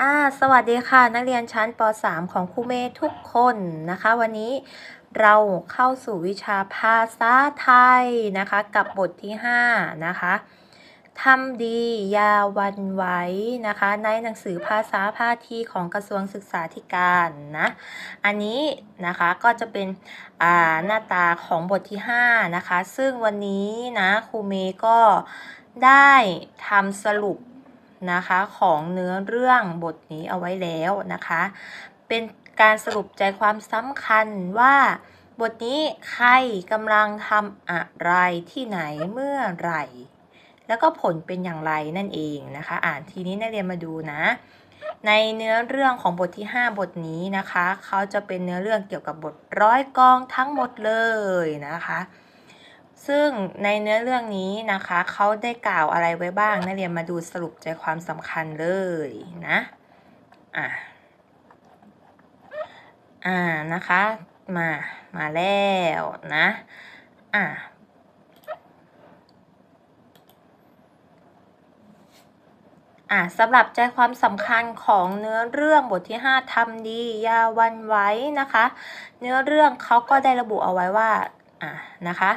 อ่าสวัสดีค่ะ นักเรียนชั้นป .3 ของครูเมย์ทุกคนนะคะ วันนี้เราเข้าสู่วิชาภาษาไทยนะคะ กับบทที่ 5 นะคะทำดียาวันไว้นะคะ ในหนังสือภาษาพาทีของกระทรวงศึกษาธิการนะอันนี้นะคะก็จะเป็นอ่าหน้าตาของบทที่ 5 นะคะ ซึ่งวันนี้นะครูเมย์ก็ได้ทำสรุป นะคะของเนื้อเรื่องบทนี้เอาไว้แล้วนะคะ เป็นการสรุปใจความสำคัญว่าบทนี้ใครกำลังทำอะไรที่ไหนเมื่อไหร่ แล้วก็ผลเป็นอย่างไรนั่นเองนะคะ อ่านทีนี้นักเรียนมาดูนะ ในเนื้อเรื่องของบทที่ 5 บทนี้นะคะ เขาจะเป็นเนื้อเรื่องเกี่ยวกับบทร้อยกองทั้งหมดเลยนะคะ ซึ่งในเนื้อเรื่องนี้นะคะเขาได้กล่าวอะไรไว้บ้าง นักเรียนมาดูสรุปใจความสำคัญเลยนะอะอ่านะคะมามาแล้วนะอะอะสำหรับใจความสำคัญของเนื้อเรื่องบทที่ 5ทำดีอยาวันไว้นะคะ เนื้อเรื่องเขาก็ได้ระบุเอาไว้ว่าอะนะคะ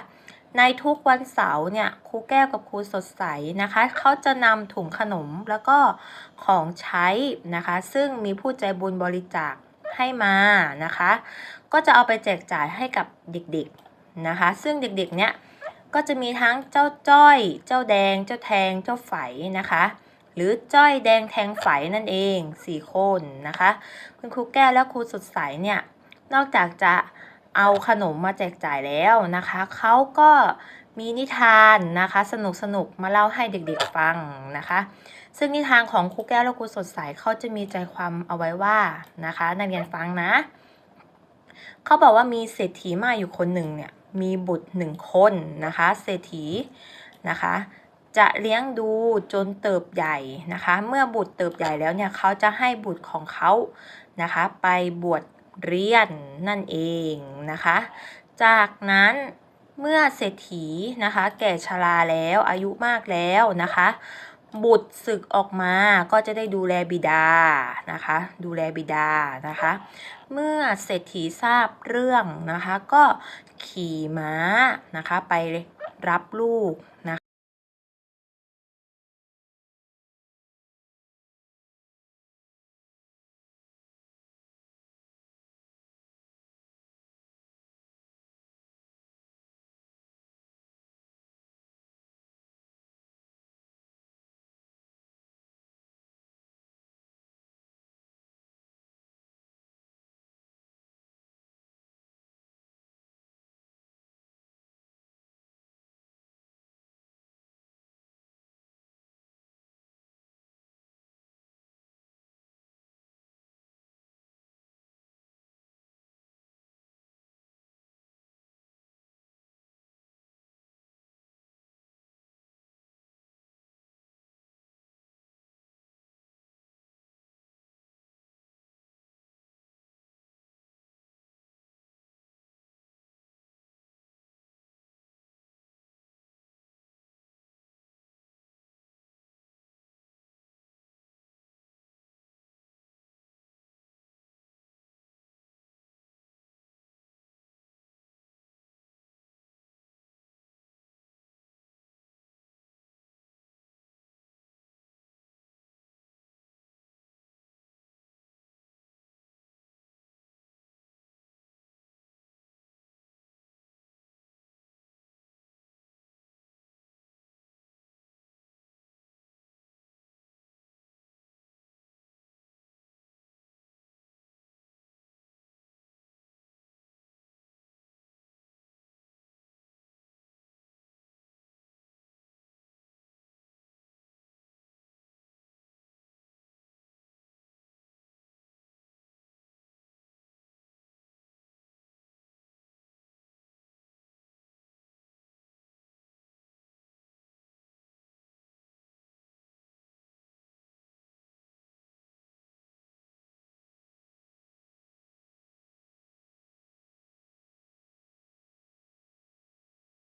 ในทุกวันเสาร์เนี่ยครูแก้วกับครูสดใสนะคะเขาจะนำถุงขนมแล้วก็ของใช้นะคะ ซึ่งมีผู้ใจบุญบริจาคให้มานะคะ ก็จะเอาไปแจกจ่ายให้กับเด็กๆนะคะ ซึ่งเด็กๆเนี่ยก็จะมีทั้งเจ้าจ้อย เจ้าแดง เจ้าแทง เจ้าไฝนะคะ หรือจ้อยแดงแทงไฝนั่นเองสี่คนนะคะ คุณครูแก้วและครูสดใสเนี่ยนอกจากจะ เอาขนมมาแจกจ่ายแล้วนะคะ เขาก็มีนิทานนะคะ สนุกสนุกมาเล่าให้เด็กๆฟังนะคะ ซึ่งนิทานของครูแก้วและครูสดใสเขาจะมีใจความเอาไว้ว่านะคะนักเรียนฟังนะเขาบอกว่ามีเศรษฐีมาอยู่คนหนึ่งเนี่ยมีบุตรหนึ่งคนนะคะ เศรษฐีนะคะ จะเลี้ยงดูจนเติบใหญ่นะคะ เมื่อบุตรเติบใหญ่แล้วเนี่ยเขาจะให้บุตรของเขานะคะ ไปบวช เรียนนั่นเองนะคะ จากนั้นเมื่อเศรษฐีนะคะ แก่ชราแล้วอายุมากแล้วนะคะ บุตรศึกออกมาก็จะได้ดูแลบิดานะคะ ดูแลบิดานะคะ เมื่อเศรษฐีทราบเรื่องนะคะ ก็ขี่ม้านะคะไปรับลูกนะคะ